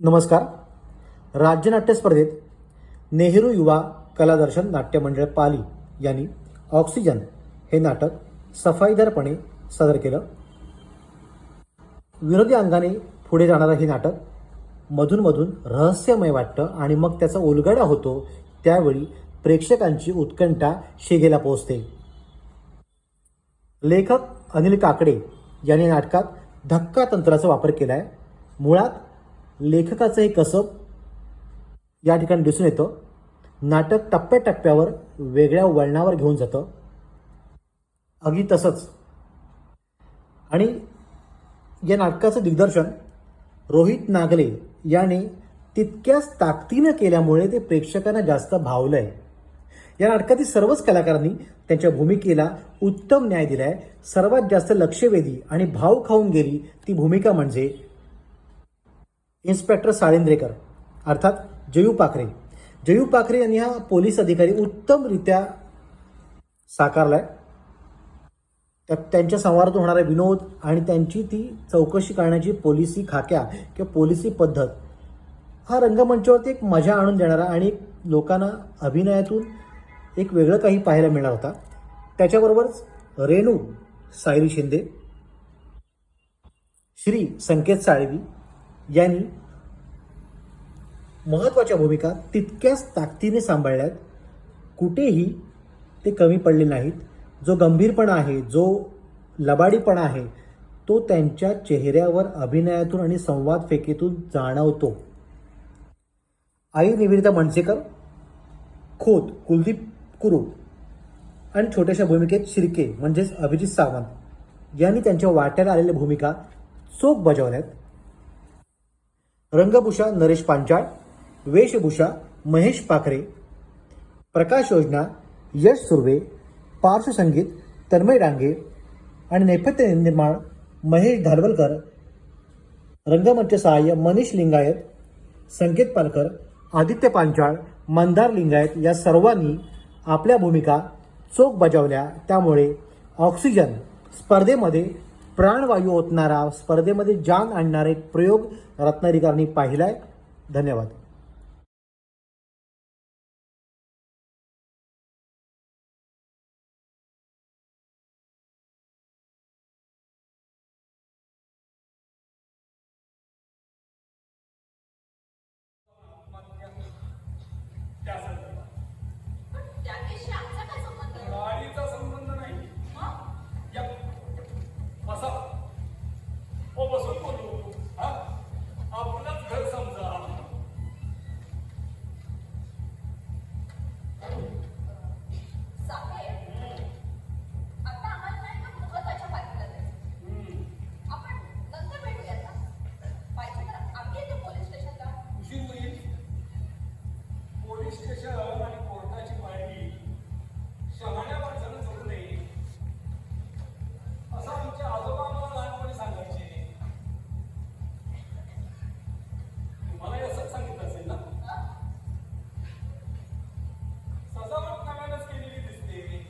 नमस्कार. राज्यनाट्य स्पर्धेत नेहरू युवा कलादर्शन नाट्य मंडळ पाली यांनी ऑक्सिजन हे नाटक सफाईदारपणे सादर केलं. विनोदी अंगाने पुढे जाणारं हे नाटक मधूनमधून रहस्यमय वाटतं आणि मग त्याचा उलगडा होतो त्यावेळी प्रेक्षकांची उत्कंठा शिगेला पोहोचते. लेखक अनिल काकडे यांनी नाटकात धक्का तंत्राचा वापर केला आहे मुळात लेखकाचं हे कसब या ठिकाणी दिसून येतं. नाटक टप्प्याटप्प्यावर वेगळ्या वळणावर घेऊन जातं. अगदी तसंच. आणि या नाटकाचं दिग्दर्शन रोहित नागले याने तितक्याच ताकदीनं केल्यामुळे ते प्रेक्षकांना जास्त भावलं आहे या नाटकातील सर्वच कलाकारांनी त्यांच्या भूमिकेला उत्तम न्याय दिलाय. सर्वात जास्त लक्षवेधी आणि भाव खाऊन गेली ती भूमिका म्हणजे इन्स्पेक्टर साळेंद्रेकर अर्थात जयू पाखरे. जयू पाखरे यांनी हा पोलीस अधिकारी उत्तमरित्या साकारलाय. त्यात त्यांच्या संवादातून होणारा विनोद आणि त्यांची ती चौकशी करण्याची पोलिसी खाक्या किंवा पोलिसी पद्धत हा रंगमंचावरती एक मजा आणून देणारा आणि लोकांना अभिनयातून एक वेगळं काही पाहायला मिळणार होता. त्याच्याबरोबरच रेणू सायरी शिंदे श्री संकेत साळवी यांनी महत्त्वाच्या भूमिका तितक्याच ताकदीने सांभाळल्यात. कुठेही ते कमी पडले नाहीत. जो गंभीरपणा आहे जो लबाडीपणा आहे तो त्यांच्या चेहऱ्यावर अभिनयातून आणि संवाद फेकेतून जाणवतो. आई निवेदिता मनसेकर खोत कुलदीप कुरू आणि छोट्याशा भूमिकेत शिर्के म्हणजेच अभिजित सावंत यांनी त्यांच्या वाट्याला आलेल्या भूमिका चोख बजावल्यात. रंगभूषा नरेश पांचाळ वेशभूषा महेश पाखरे प्रकाश योजना यश सुर्वे पार्श्वसंगीत तन्मय डांगे आणि नेपथ्य निर्माण महेश धारवलकर रंगमंच सहाय्य मनीष लिंगायत संकेत पालकर आदित्य पांचाळ मंदार लिंगायत या सर्वांनी आपल्या भूमिका चोख बजावल्या. त्यामुळे ऑक्सिजन स्पर्धेमध्ये प्राणवायू ओतणारा स्पर्धेमध्ये जान आणणारा एक प्रयोग रत्नागिरीकरांनी आहे धन्यवाद. पोलीस स्टेशन कोर्टाची पायरी शहाण्या माणसानं चढू नये. असं आमच्या आजोबा लहानपणी सांगायचे. तुम्हाला असंच सांगितलं असेल ना? सजावट नव्यानंच केलेली दिसते.